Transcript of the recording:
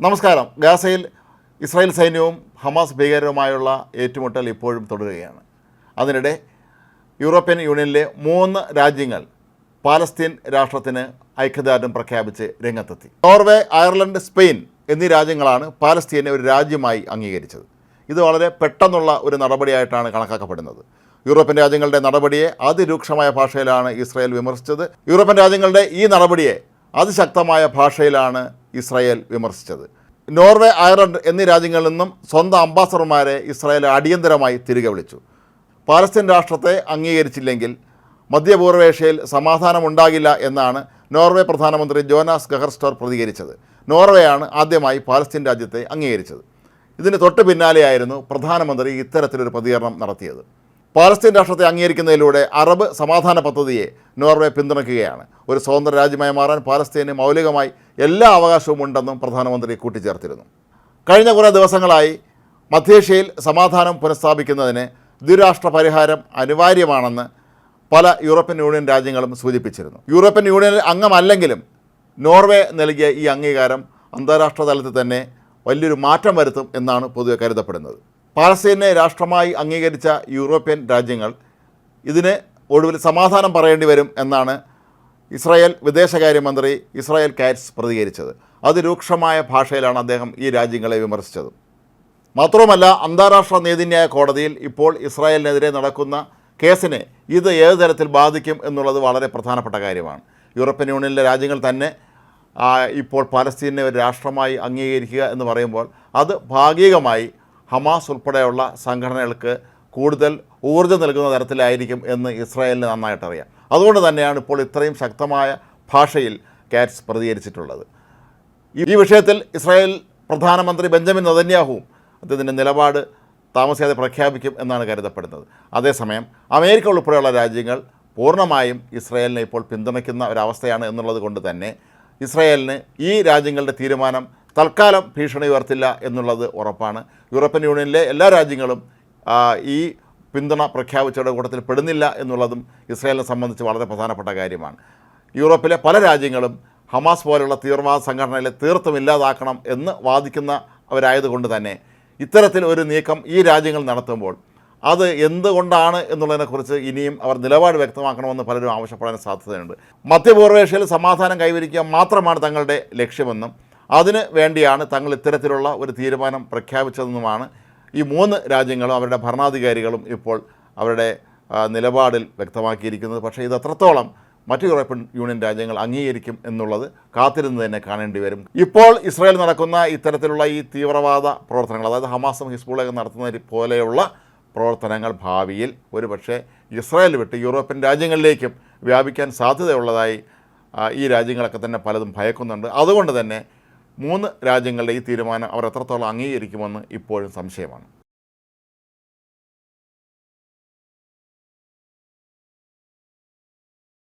നമസ്കാരം. ഗാസയിൽ ഇസ്രായേൽ സൈന്യവും ഹമാസ് ഭീകരരുമായുള്ള ഏറ്റുമുട്ടൽ ഇപ്പോഴും തുടരുകയാണ്. അതിനിടെ യൂറോപ്യൻ യൂണിയനിലെ മൂന്ന് രാജ്യങ്ങൾ പാലസ്തീൻ രാഷ്ട്രത്തിന് ഐക്യദാർഢ്യം പ്രഖ്യാപിച്ച് രംഗത്തെത്തി. നോർവേ അയർലൻഡ് സ്പെയിൻ എന്നീ രാജ്യങ്ങളാണ് പാലസ്തീനെ ഒരു രാജ്യമായി അംഗീകരിച്ചത്. ഇത് വളരെ പെട്ടെന്നുള്ള ഒരു നടപടിയായിട്ടാണ് കണക്കാക്കപ്പെടുന്നത്. യൂറോപ്യൻ രാജ്യങ്ങളുടെ നടപടിയെ അതിരൂക്ഷമായ ഭാഷയിലാണ് ഇസ്രായേൽ വിമർശിച്ചത്. യൂറോപ്യൻ രാജ്യങ്ങളുടെ ഈ നടപടിയെ അതിശക്തമായ ഭാഷയിലാണ് ഇസ്രായേൽ വിമർശിച്ചത്. നോർവേ അയർലൻഡ് എന്നീ രാജ്യങ്ങളിൽ നിന്നും സ്വന്തം അംബാസഡർമാരെ ഇസ്രായേൽ അടിയന്തരമായി തിരികെ വിളിച്ചു. പാലസ്തീൻ രാഷ്ട്രത്തെ അംഗീകരിച്ചില്ലെങ്കിൽ മധ്യപൂർവേഷ്യയിൽ സമാധാനമുണ്ടാകില്ല എന്നാണ് നോർവേ പ്രധാനമന്ത്രി ജോനാസ് ഗഹർസ്റ്റോർ പ്രതികരിച്ചത്. നോർവേയാണ് ആദ്യമായി പാലസ്തീൻ രാജ്യത്തെ അംഗീകരിച്ചത്. ഇതിന് തൊട്ട് പിന്നാലെയായിരുന്നു പ്രധാനമന്ത്രി ഇത്തരത്തിലൊരു പ്രതികരണം നടത്തിയത്. പാലസ്തീൻ രാഷ്ട്രത്തെ അംഗീകരിക്കുന്നതിലൂടെ അറബ് സമാധാന പദ്ധതിയെ നോർവേ പിന്തുണയ്ക്കുകയാണ്. ഒരു സ്വതന്ത്ര രാജ്യമായി മാറാൻ പാലസ്തീന് മൗലികമായി എല്ലാ അവകാശവും ഉണ്ടെന്നും പ്രധാനമന്ത്രി കൂട്ടിച്ചേർത്തിരുന്നു. കഴിഞ്ഞ കുറേ ദിവസങ്ങളായി മധ്യേഷ്യയിൽ സമാധാനം പുനഃസ്ഥാപിക്കുന്നതിന് ദ്വിരാഷ്ട്ര പരിഹാരം അനിവാര്യമാണെന്ന് പല യൂറോപ്യൻ യൂണിയൻ രാജ്യങ്ങളും സൂചിപ്പിച്ചിരുന്നു. യൂറോപ്യൻ യൂണിയനിൽ അംഗമല്ലെങ്കിലും നോർവേ നൽകിയ ഈ അംഗീകാരം അന്താരാഷ്ട്ര തലത്തിൽ തന്നെ വലിയൊരു മാറ്റം വരുത്തും എന്നാണ് പൊതുവെ കരുതപ്പെടുന്നത്. പാലസ്തീനെ രാഷ്ട്രമായി അംഗീകരിച്ച യൂറോപ്യൻ രാജ്യങ്ങൾ ഇതിന് ഒടുവിൽ സമാധാനം പറയേണ്ടി വരും എന്നാണ് ഇസ്രായേൽ വിദേശകാര്യമന്ത്രി ഇസ്രായേൽ കാറ്റ്സ് പ്രതികരിച്ചത്. അതിരൂക്ഷമായ ഭാഷയിലാണ് അദ്ദേഹം ഈ രാജ്യങ്ങളെ വിമർശിച്ചത്. മാത്രവുമല്ല അന്താരാഷ്ട്ര നീതിന്യായ കോടതിയിൽ ഇപ്പോൾ ഇസ്രായേലിനെതിരെ നടക്കുന്ന കേസിനെ ഇത് ഏത് തരത്തിൽ ബാധിക്കും എന്നുള്ളത് വളരെ പ്രധാനപ്പെട്ട കാര്യമാണ്. യൂറോപ്യൻ യൂണിയനിലെ രാജ്യങ്ങൾ തന്നെ ഇപ്പോൾ പാലസ്തീനെ ഒരു രാഷ്ട്രമായി അംഗീകരിക്കുക എന്ന് പറയുമ്പോൾ അത് ഭാഗികമായി ഹമാസ് ഉൾപ്പെടെയുള്ള സംഘടനകൾക്ക് കൂടുതൽ ഊർജം നൽകുന്ന തരത്തിലായിരിക്കും എന്ന് ഇസ്രായേലിന് നന്നായിട്ടറിയാം അതുകൊണ്ട് തന്നെയാണ് ഇപ്പോൾ ഇത്രയും ശക്തമായ ഭാഷയിൽ കാറ്റ്സ് പ്രതികരിച്ചിട്ടുള്ളത്. ഈ വിഷയത്തിൽ ഇസ്രായേൽ പ്രധാനമന്ത്രി ബെഞ്ചമിൻ നദന്യാഹുവും അദ്ദേഹത്തിന്റെ നിലപാട് താമസിയാതെ പ്രഖ്യാപിക്കും എന്നാണ് കരുതപ്പെടുന്നത്. അതേസമയം അമേരിക്ക ഉൾപ്പെടെയുള്ള രാജ്യങ്ങൾ പൂർണമായും ഇസ്രായേലിനെ ഇപ്പോൾ പിന്തുണയ്ക്കുന്ന ഒരവസ്ഥയാണ് എന്നുള്ളത് കൊണ്ട് തന്നെ ഇസ്രായേലിന് ഈ രാജ്യങ്ങളുടെ തീരുമാനം തൽക്കാലം ഭീഷണി ഉയർത്തില്ല എന്നുള്ളത് ഉറപ്പാണ്. യൂറോപ്യൻ യൂണിയനിലെ എല്ലാ രാജ്യങ്ങളും ഈ പിന്തുണ പ്രഖ്യാപിച്ചവരുടെ കൂട്ടത്തിൽ പെടുന്നില്ല എന്നുള്ളതും ഇസ്രായേലിനെ സംബന്ധിച്ച് വളരെ പ്രധാനപ്പെട്ട കാര്യമാണ്. യൂറോപ്പിലെ പല രാജ്യങ്ങളും ഹമാസ് പോലുള്ള തീവ്രവാദ സംഘടനകളെ തീർത്തും ഇല്ലാതാക്കണം എന്ന് വാദിക്കുന്നവരായതുകൊണ്ട് തന്നെ ഇത്തരത്തിൽ ഒരു നീക്കം ഈ രാജ്യങ്ങൾ നടത്തുമ്പോൾ അത് എന്തുകൊണ്ടാണ് എന്നുള്ളതിനെക്കുറിച്ച് ഇനിയും അവർ നിലപാട് വ്യക്തമാക്കണമെന്ന് പലരും ആവശ്യപ്പെടാൻ സാധ്യതയുണ്ട്. മധ്യപൂർവേഷ്യയിൽ സമാധാനം കൈവരിക്കുക മാത്രമാണ് തങ്ങളുടെ ലക്ഷ്യമെന്നും അതിന് വേണ്ടിയാണ് തങ്ങൾ ഇത്തരത്തിലുള്ള ഒരു തീരുമാനം പ്രഖ്യാപിച്ചതെന്നുമാണ് ഈ മൂന്ന് രാജ്യങ്ങളും അവരുടെ ഭരണാധികാരികളും ഇപ്പോൾ അവരുടെ നിലപാടിൽ വ്യക്തമാക്കിയിരിക്കുന്നത്. പക്ഷേ ഇത് എത്രത്തോളം മറ്റ് യൂറോപ്യൻ യൂണിയൻ രാജ്യങ്ങൾ അംഗീകരിക്കും എന്നുള്ളത് കാത്തിരുന്ന് തന്നെ കാണേണ്ടി വരും. ഇപ്പോൾ ഇസ്രായേൽ നടക്കുന്ന ഇത്തരത്തിലുള്ള ഈ തീവ്രവാദ പ്രവർത്തനങ്ങൾ അതായത് ഹമാസും ഹിസ്ബുളൊക്കെ നടത്തുന്ന പോലെയുള്ള പ്രവർത്തനങ്ങൾ ഭാവിയിൽ ഒരുപക്ഷെ ഇസ്രായേൽ വിട്ട് യൂറോപ്യൻ രാജ്യങ്ങളിലേക്കും വ്യാപിക്കാൻ സാധ്യതയുള്ളതായി ഈ രാജ്യങ്ങളൊക്കെ തന്നെ പലതും ഭയക്കുന്നുണ്ട്. അതുകൊണ്ട് തന്നെ മൂന്ന് രാജ്യങ്ങളുടെ ഈ തീരുമാനം അവർ എത്രത്തോളം അംഗീകരിക്കുമെന്ന് ഇപ്പോഴും സംശയമാണ്.